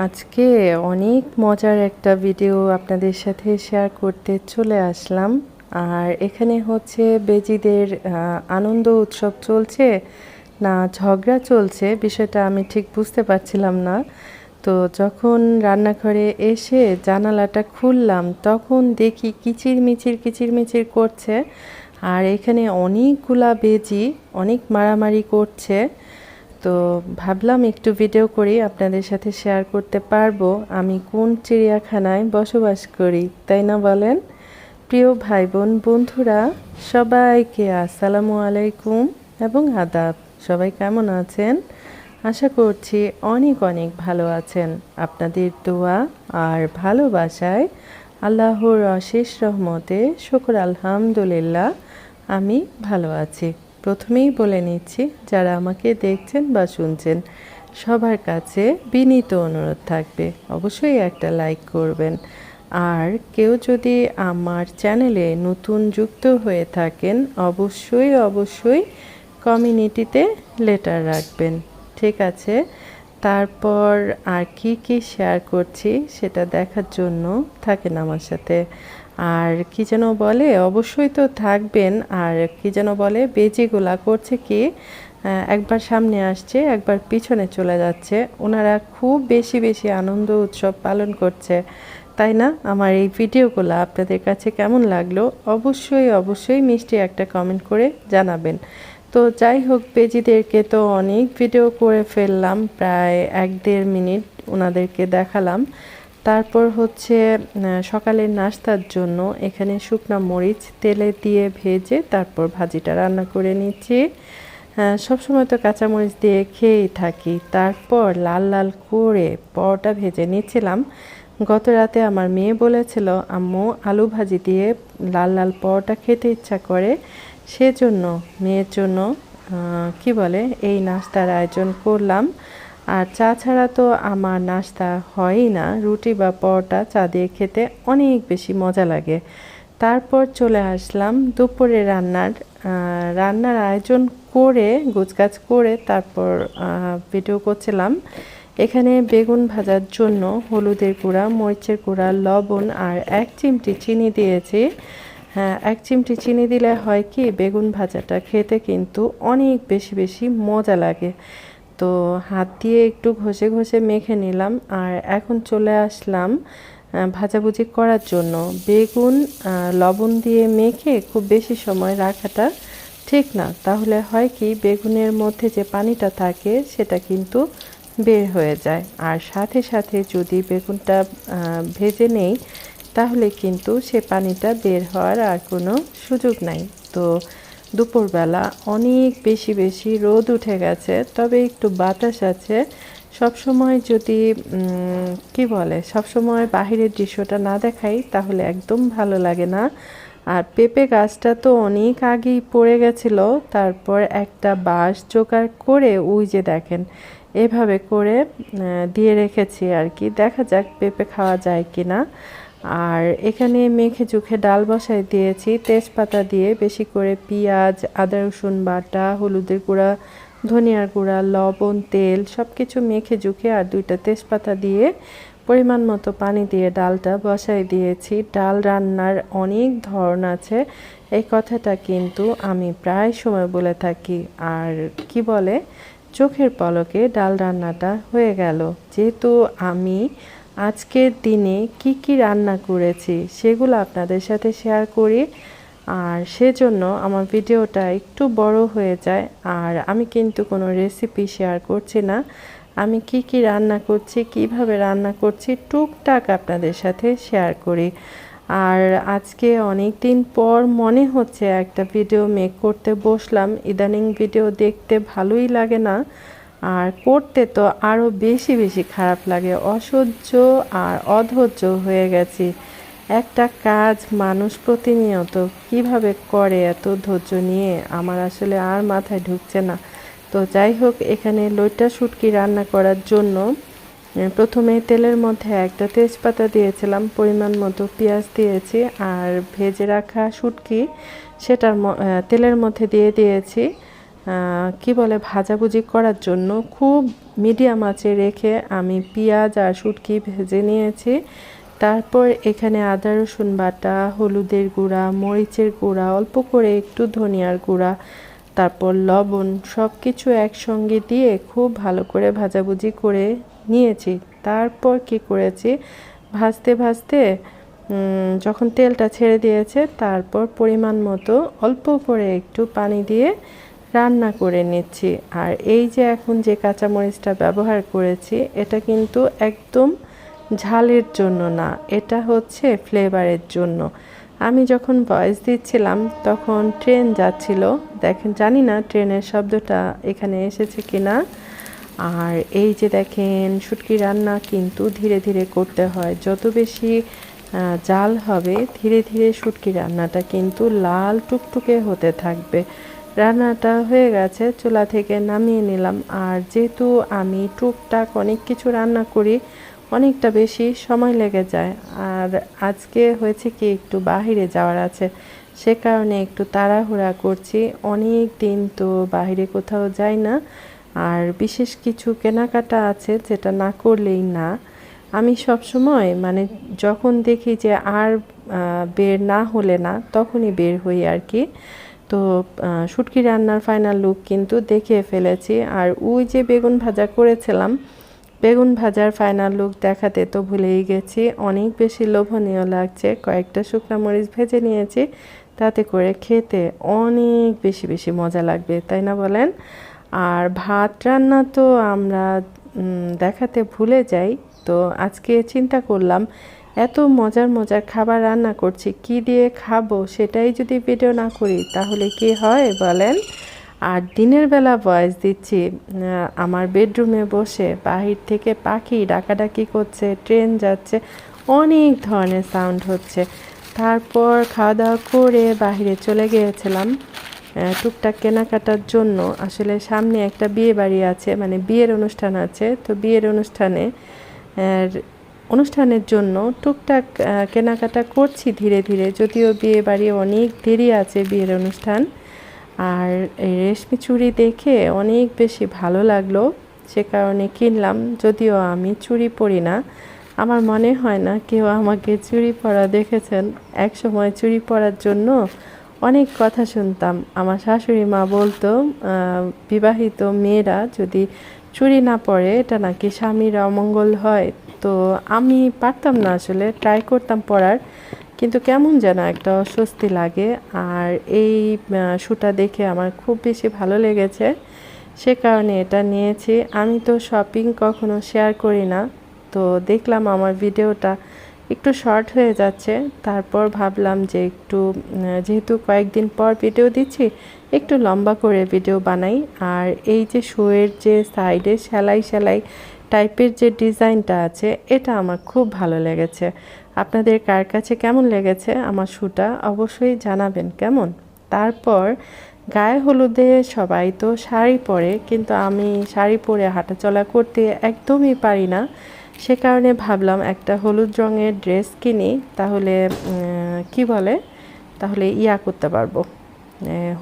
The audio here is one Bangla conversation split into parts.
আজকে অনেক মজার একটা ভিডিও আপনাদের সাথে শেয়ার করতে চলে আসলাম। আর এখানে হচ্ছে বেজিদের আনন্দ উৎসব চলছে, না ঝগড়া চলছে, বিষয়টা আমি ঠিক বুঝতে পারছিলাম না। তো যখন রান্নাঘরে এসে জানালাটা খুললাম, তখন দেখি কিচির মিচির কিচির মিচির করছে। আর এখানে অনেকগুলা বেজি অনেক মারামারি করছে। তো ভাবলাম একটু ভিডিও করি, আপনাদের সাথে শেয়ার করতে পারব। আমি কোন চিড়িয়াখানায় বসবাস করি, তাই না বলেন? প্রিয় ভাই বোন বন্ধুরা, সবাইকে আসসালামু আলাইকুম এবং আদাব। সবাই কেমন আছেন? আশা করছি অনেক অনেক ভালো আছেন। আপনাদের দোয়া আর ভালোবাসায় আল্লাহর অশেষ রহমতে, শুকর আলহামদুলিল্লাহ, আমি ভালো আছি। প্রথমেই বলে নিচ্ছি, যারা আমাকে দেখছেন বা শুনছেন, সবার কাছে বিনীত অনুরোধ থাকবে। অবশ্যই একটা লাইক করবেন। আর কেউ যদি আমার চ্যানেলে নতুন যুক্ত হয়ে থাকেন, অবশ্যই অবশ্যই কমিউনিটিতে লেটার রাখবেন। ঠিক আছে? তারপর আর কি কি শেয়ার করছি, সেটা দেখার জন্য থাকেন আমার সাথে। আর কি যেন বলে, অবশ্যই তো থাকবেন। আর কি যেন বলে, বেজিগুলা করছে কি একবার সামনে আসছে, একবার পিছনে চলে যাচ্ছে। ওনারা খুব বেশি বেশি আনন্দ উৎসব পালন করছে। তাই না? আমার এই ভিডিওগুলো আপনাদের কাছে কেমন লাগল? অবশ্যই অবশ্যই মিষ্টি একটা কমেন্ট করে জানাবেন। তো যাই হোক, বেজিদেরকে তো অনেক ভিডিও করে ফেললাম, প্রায় এক দেড় মিনিট ওনাদেরকে দেখালাম। তারপর হচ্ছে সকালের নাস্তার জন্য এখানে শুকনো মরিচ, তেলে দিয়ে ভেজে তারপর ভাজিটা রান্না করে নিচ্ছি। সবসময় তো কাঁচামরিচ দিয়ে খেয়েই থাকি। তারপর লাল লাল করে পরোটা ভেজে নিচ্ছিলাম। গত রাতে আমার মেয়ে বলেছিল, আম্মু, আলু ভাজি দিয়ে লাল লাল পরোটা খেতে ইচ্ছা করে। সেজন্য, মেয়ের জন্য কি বলে, এই নাস্তার আয়োজন করলাম। আর চা ছাড়া তো আমার নাস্তা হয়ই না। রুটি বা পরোটা চা দিয়ে খেতে অনেক বেশি মজা লাগে। তারপর চলে আসলাম দুপুরে রান্নার। রান্নার আয়োজন করে, গোছগাছ করে তারপর ভিডিও করছিলাম। এখানে বেগুন ভাজার জন্য হলুদের গুঁড়া, মরিচের গুঁড়া, লবণ আর এক চিমটি চিনি দিয়েছি। হ্যাঁ এক চিমটি চিনি দিলে হয় কি, বেগুন ভাজাটা খেতে কিন্তু অনেক বেশি বেশি মজা লাগে। তো হাত দিয়ে একটু ঘষে ঘষে মেখে নিলাম আর এখন চলে আসলাম ভাজাভুজি করার জন্য। বেগুন লবণ দিয়ে মেখে খুব বেশি সময় রাখাটা ঠিক না। তাহলে হয় কি, বেগুনের মধ্যে যে পানিটা থাকে সেটা কিন্তু বের হয়ে যায়। আর সাথে সাথে যদি বেগুনটা ভেজে নেই, তাহলে কিন্তু সে পানিটা বের হওয়ার আর কোনো সুযোগ নাই। তো দুপুরবেলা অনেক বেশি বেশি রোদ উঠে গেছে, তবে একটু বাতাস আছে। সব সময় যদি কি বলে সব সময় বাহিরের দৃশ্যটা না দেখাই, তাহলে একদম ভালো লাগে না। আর পেঁপে গাছটা তো অনেক আগেই পড়ে গেছিল, তারপর একটা বাঁশ জোগাড় করে ওই যে দেখেন, এভাবে করে দিয়ে রেখেছি আর কি। দেখা যাক পেঁপে খাওয়া যায় কি না আর এখানে মেখে চুখে ডাল বসাই দিয়েছি। তেজপাতা দিয়ে বেশি করে পেঁয়াজ, আদা, রসুন বাটা, হলুদের গুঁড়া, ধনিয়ার গুঁড়া, লবণ, তেল সব কিছু মেখে জুখে আর দুইটা তেজপাতা দিয়ে পরিমাণ মতো পানি দিয়ে ডালটা বসাই দিয়েছি। ডাল রান্নার অনেক ধরন আছে, এই কথাটা কিন্তু আমি প্রায় সময় বলে থাকি। আর কি বলে? চোখের পলকে ডাল রান্নাটা হয়ে গেল। যেহেতু আমি আজকের দিনে কি কি রান্না করেছি সেগুলো আপনাদের সাথে শেয়ার করি। আর সেজন্য আমার ভিডিওটা একটু বড় হয়ে যায়, আর আমি কিন্তু কোনো রেসিপি শেয়ার করছি না। আমি কি কি রান্না করছি, কীভাবে রান্না করছি, টুকটাক আপনাদের সাথে শেয়ার করি। আর আজকে অনেক দিন পর মনে হচ্ছে একটা ভিডিও মেক করতে বসলাম। ইদানিং ভিডিও দেখতে ভালোই লাগে না। আর করতে তো আরও বেশি বেশি খারাপ লাগে, অসহ্য আর অধৈর্য হয়ে গেছি। একটা কাজ মানুষ প্রতিনিয়ত কীভাবে করে এত ধৈর্য নিয়ে, আমার আসলে আর মাথায় ঢুকছে না। তো যাই হোক, এখানে লইটা শুটকি রান্না করার জন্য প্রথমে তেলের মধ্যে একটা তেজপাতা দিয়েছিলাম, পরিমাণ মতো পেঁয়াজ দিয়েছি আর ভেজে রাখা শুটকি, সেটার তেলের মধ্যে দিয়ে দিয়েছি। কি বলে, ভাজাভুজি করার জন্য খুব মিডিয়াম আঁচে রেখে আমি পেঁয়াজ আর শুটকি ভেজে নিয়েছি। তারপর এখানে আদা, রসুন বাটা, হলুদের গুঁড়া, মরিচের গুঁড়া, অল্প করে একটু ধনিয়ার গুঁড়া, তারপর লবণ সব কিছু একসঙ্গে দিয়ে খুব ভালো করে ভাজাভুজি করে নিয়েছি। তারপর কি করেছি, ভাজতে ভাজতে যখন তেলটা ছেড়ে দিয়েছে, তারপর পরিমাণ মতো অল্প করে একটু পানি দিয়ে রান্না করে নিচ্ছি। আর এই যে এখন যে কাঁচামরিচটা ব্যবহার করেছি, এটা কিন্তু একদম ঝালের জন্য না, এটা হচ্ছে ফ্লেভারের জন্য। আমি যখন ভয়েস দিচ্ছিলাম, তখন ট্রেন যাচ্ছিল। দেখেন, জানি না ট্রেনের শব্দটা এখানে এসেছে কি না আর এই যে দেখেন, শুটকি রান্না কিন্তু ধীরে ধীরে করতে হয়। যত বেশি জাল হবে, ধীরে ধীরে শুটকি রান্নাটা কিন্তু লাল টুকটুকে হতে থাকবে। রান্নাটা হয়ে গেছে, চুলা থেকে নামিয়ে নিলাম। আর যেহেতু আমি টুকটাক অনেক কিছু রান্না করি, অনেকটা বেশি সময় লেগে যায়। আর আজকে হয়েছে কি, একটু বাহিরে যাওয়ার আছে। সে কারণে একটু তাড়াহুড়া করছি। অনেক দিন তো বাইরে কোথাও যাই না। আর বিশেষ কিছু কেনাকাটা আছে যেটা না করলেই না। আমি সব সময় মানে যখন দেখি যে আর বের না হলে না, তখনই বের হই আর কি। তো শুটকি রান্নার ফাইনাল লুক কিন্তু দেখে ফেলেছি। আর ওই যে বেগুন ভাজা করেছিলাম, বেগুন ভাজার ফাইনাল লুক দেখাতে তো ভুলেই গেছি। অনেক বেশি লোভনীয় লাগছে। কয়েকটা শুকনো মরিচ ভেজে নিয়েছি, তাতে করে খেতে অনেক বেশি বেশি মজা লাগবে, তাই না বলেন? আর ভাত রান্না তো আমরা দেখাতে ভুলে যাই। তো আজকে চিন্তা করলাম এত মজার মজার খাবার রান্না করছি, কি দিয়ে খাব সেটাই যদি ভিডিও না করি, তাহলে কি হয় বলেন? আর দিনের বেলা ভয়েস দিচ্ছি আমার বেডরুমে বসে বাহির থেকে পাখি ডাকাডাকি করছে ট্রেন যাচ্ছে, অনেক ধরনের সাউন্ড হচ্ছে। তারপর খাওয়া দাওয়া করে বাইরে চলে গিয়েছিলাম টুকটাক কেনাকাটার জন্য। আসলে সামনে একটা বিয়ে বাড়ি আছে মানে বিয়ের অনুষ্ঠান আছে, তো বিয়ের অনুষ্ঠানে অনুষ্ঠানের জন্য টুকটাক কেনাকাটা করছি ধীরে ধীরে। যদিও বিয়ে বাড়ি অনেক দেরি আছে বিয়ের অনুষ্ঠান। আর রেশমি চুড়ি দেখে অনেক বেশি ভালো লাগল। সে কারণে কিনলাম। যদিও আমি চুড়ি পরি না। আমার মনে হয় না কেউ আমাকে চুড়ি পরা দেখেছেন। এক সময় চুড়ি পরার জন্য অনেক কথা শুনতাম। আমার শাশুড়ি মা বলতো বিবাহিত মেয়েরা যদি চুড়ি না পরে এটা নাকি স্বামীর অমঙ্গল হয়। তো আমি পারতাম না আসলে ট্রাই করতাম পরার। কিন্তু কেমন যেন একটা অস্বস্তি লাগে। আর এই শুটা দেখে আমার খুব বেশি ভালো লেগেছে। সে কারণে এটা নিয়েছি। আমি তো শপিং কখনো শেয়ার করি না। তো দেখলাম আমার ভিডিওটা একটু শর্ট হয়ে যাচ্ছে। তারপর ভাবলাম যে একটু যেহেতু কয়েকদিন পর ভিডিও দিচ্ছি একটু লম্বা করে ভিডিও বানাই। আর এই যে শোয়ের যে সাইডে সেলাই সেলাই টাইপের যে ডিজাইনটা আছে, এটা আমার খুব ভালো লেগেছে। আপনাদের কার কাছে কেমন লেগেছে আমার শ্যুটা অবশ্যই জানাবেন, কেমন? তারপর গায়ে হলুদে সবাই তো শাড়ি পরে, কিন্তু আমি শাড়ি পরে হাঁটাচলা করতে একদমই পারি না। সে কারণে ভাবলাম একটা হলুদ রঙের ড্রেস কিনি, তাহলে কি বলে? তাহলে ইয়া করতে পারব।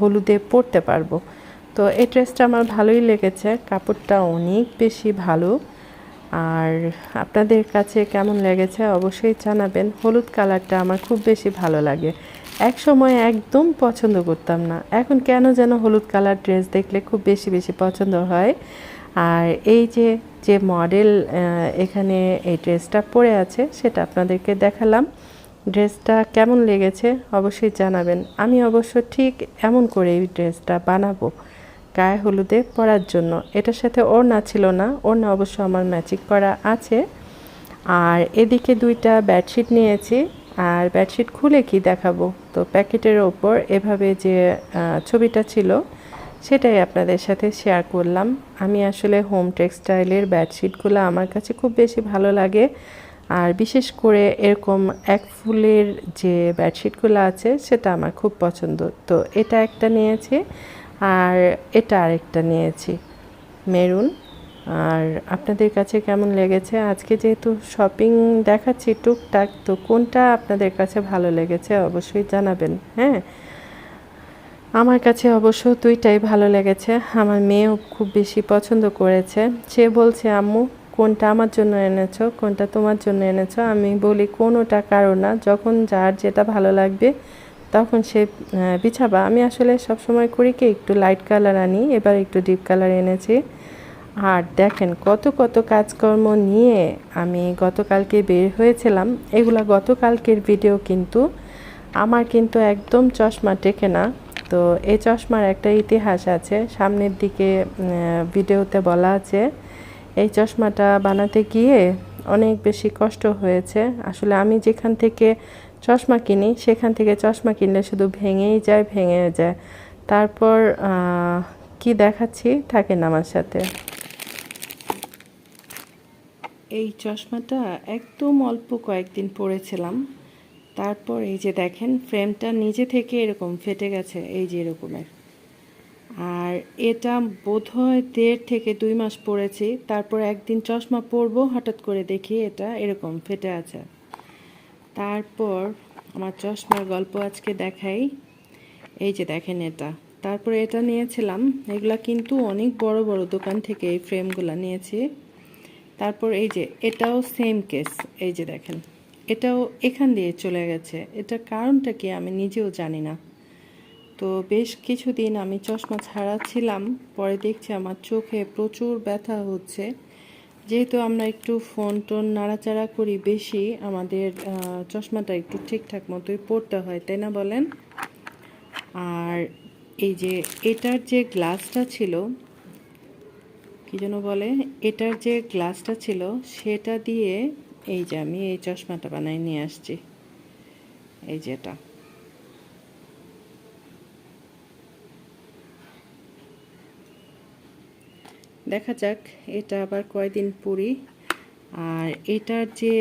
হলুদে পরতে পারব। তো এই ড্রেসটা আমার ভালোই লেগেছে, কাপড়টা অনেক বেশি ভালো। আর আপনাদের কাছে কেমন লেগেছে অবশ্যই জানাবেন। হলুদ কালারটা আমার খুব বেশি ভালো লাগে। এক সময় একদম পছন্দ করতাম না। এখন কেন যেন হলুদ কালার ড্রেস দেখলে খুব বেশি বেশি পছন্দ হয়। আর এই যে যে মডেল এখানে এই ড্রেসটা পরে আছে, সেটা আপনাদেরকে দেখালাম। ড্রেসটা কেমন লেগেছে অবশ্যই জানাবেন। আমি অবশ্য ঠিক এমন করে এই ড্রেসটা বানাবো। গায়ে হলুদে পরার জন্য। এটার সাথে ওড়না ছিল না। ওড়না অবশ্য আমার ম্যাচিং করা আছে। আর এদিকে দুইটা বেডশিট নিয়েছি। আর বেডশিট খুলে কি দেখাবো? তো প্যাকেটের ওপর এভাবে যে ছবিটা ছিল, সেটাই আপনাদের সাথে শেয়ার করলাম। আমি আসলে হোম টেক্সটাইলের বেডশিটগুলো আমার কাছে খুব বেশি ভালো লাগে। আর বিশেষ করে এরকম এক ফুলের যে বেডশিটগুলো আছে, সেটা আমার খুব পছন্দ। তো এটা একটা নিয়েছি আর এটা আরেকটা নিয়েছি। মেরুন। আর আপনাদের কাছে কেমন লেগেছে? আজকে যেহেতু শপিং দেখাচ্ছি টুকটাক, তো কোনটা আপনাদের কাছে ভালো লেগেছে অবশ্যই জানাবেন হ্যাঁ? আমার কাছে অবশ্য দুইটাই ভালো লেগেছে। আমার মেয়েও খুব বেশি পছন্দ করেছে। সে বলছে, আম্মু কোনটা আমার জন্য এনেছো, কোনটা তোমার জন্য এনেছো, আমি বলি কোনোটা কারও না। যখন যার যেটা ভালো লাগবে, তখন সে বিছাবা। আমি আসলে সব সময় করি কি, একটু লাইট কালার আনি, এবার একটু ডিপ কালার এনেছি। আর দেখেন কত কত কাজকর্ম নিয়ে আমি গতকালকে বের হয়েছিলাম। এগুলা গতকালকের ভিডিও কিন্তু আমার কিন্তু একদম চশমা টেকে না। তো এই চশমার একটা ইতিহাস আছে। সামনের দিকে ভিডিওতে বলা আছে এই চশমাটা বানাতে গিয়ে অনেক বেশি কষ্ট হয়েছে। আসলে আমি যেখান থেকে চশমা কিনি, সেখান থেকে চশমা কিনলে শুধু ভেঙেই যায়, ভেঙে যায়। তারপর কি দেখাচ্ছি? থাকেন আমার সাথে। এই চশমাটা একদম অল্প কয়েকদিন পরেছিলাম। তারপর এই যে দেখেন ফ্রেমটা নিজে থেকে এরকম ফেটে গেছে, এই যে এরকমের আর এটা বোধহয় দেড় থেকে দুই মাস পরেছি তারপর একদিন চশমা পরবো, হঠাৎ করে দেখি এটা এরকম ফেটে আছে। তারপর আমার চশমার গল্প আজকে দেখাই। এই যে দেখেন এটা। তারপরে এটা নিয়েছিলাম। এগুলা কিন্তু অনেক বড় বড় দোকান থেকে এই ফ্রেমগুলো নিয়েছি। তারপর এই যে এটাও সেম কেস। এই যে দেখেন, এটাও এখান দিয়ে চলে গেছে। এটা কারণটা কি আমি নিজেও জানি না। তো বেশ কিছুদিন আমি চশমা ছাড়া ছিলাম পরে দেখছি আমার চোখে প্রচুর ব্যথা হচ্ছে। যেহেতু আমরা একটু ফোন টোন নাড়াচাড়া করি বেশি, আমাদের চশমাটা একটু ঠিকঠাক মতোই পড়তে হয়, তাই না বলেন? আর এই যে এটার যে গ্লাসটা ছিল, কি যেন বলে, এটার যে গ্লাসটা ছিল, সেটা দিয়ে এই যে আমি এই চশমাটা বানাই নিয়ে আসছি। এই যে দেখা যাক, এটা আবার কয়দিন পরি। আর এটার যে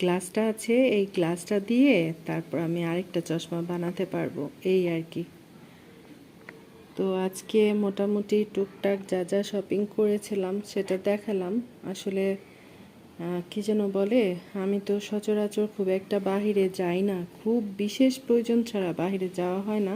গ্লাসটা আছে, এই গ্লাসটা দিয়ে তারপর আমি আরেকটা চশমা বানাতে পারব, এই আর কি। তো আজকে মোটামুটি টুকটাক যা যা শপিং করেছিলাম, সেটা দেখালাম। আসলে কি যেন বলে, আমি তো সচরাচর খুব একটা বাহিরে যাই না। খুব বিশেষ প্রয়োজন ছাড়া বাহিরে যাওয়া হয় না।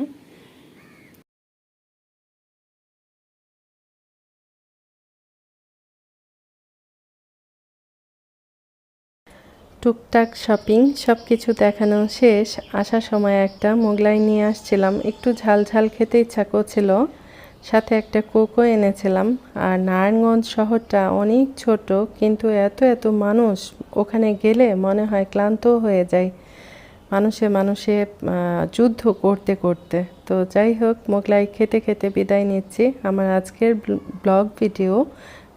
টুকটাক শপিং সব কিছু দেখানো শেষ। আসার সময় একটা মোগলাই নিয়ে আসছিলাম। একটু ঝাল ঝাল খেতে ইচ্ছা করছিল। সাথে একটা কোকো এনেছিলাম। আর নারায়ণগঞ্জ শহরটা অনেক ছোট, কিন্তু এত এত মানুষ। ওখানে গেলে মনে হয় ক্লান্ত হয়ে যায়। মানুষে মানুষে যুদ্ধ করতে করতে। তো যাই হোক, মোগলাই খেতে খেতে বিদায় নিচ্ছি। আমার আজকের ব্লগ ভিডিও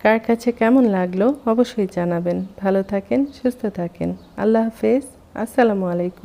কার কাছে কেমন লাগল অবশ্যই জানাবেন। ভালো থাকেন সুস্থ থাকেন। আল্লাহ হাফেজ। আসসালামু আলাইকুম।